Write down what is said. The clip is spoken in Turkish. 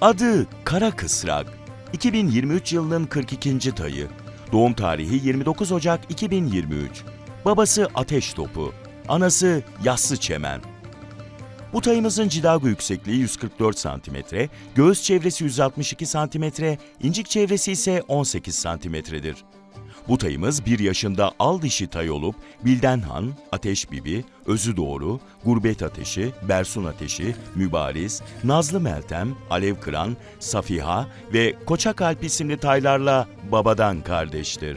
Adı Kara Kısrak. 2023 yılının 42. tayı. Doğum tarihi 29 Ocak 2023. Babası Ateş Topu. Anası Yassı Çemen. Bu tayımızın cidago yüksekliği 144 cm, göğüs çevresi 162 cm, incik çevresi ise 18 cm'dir. Bu tayımız bir yaşında al dişi tay olup Bildenhan, Ateş Bibi, Özü Doğru, Gurbet Ateşi, Bersun Ateşi, Mübariz, Nazlı Meltem, Alev Kıran, Safiha ve Koçak Alp isimli taylarla babadan kardeştir.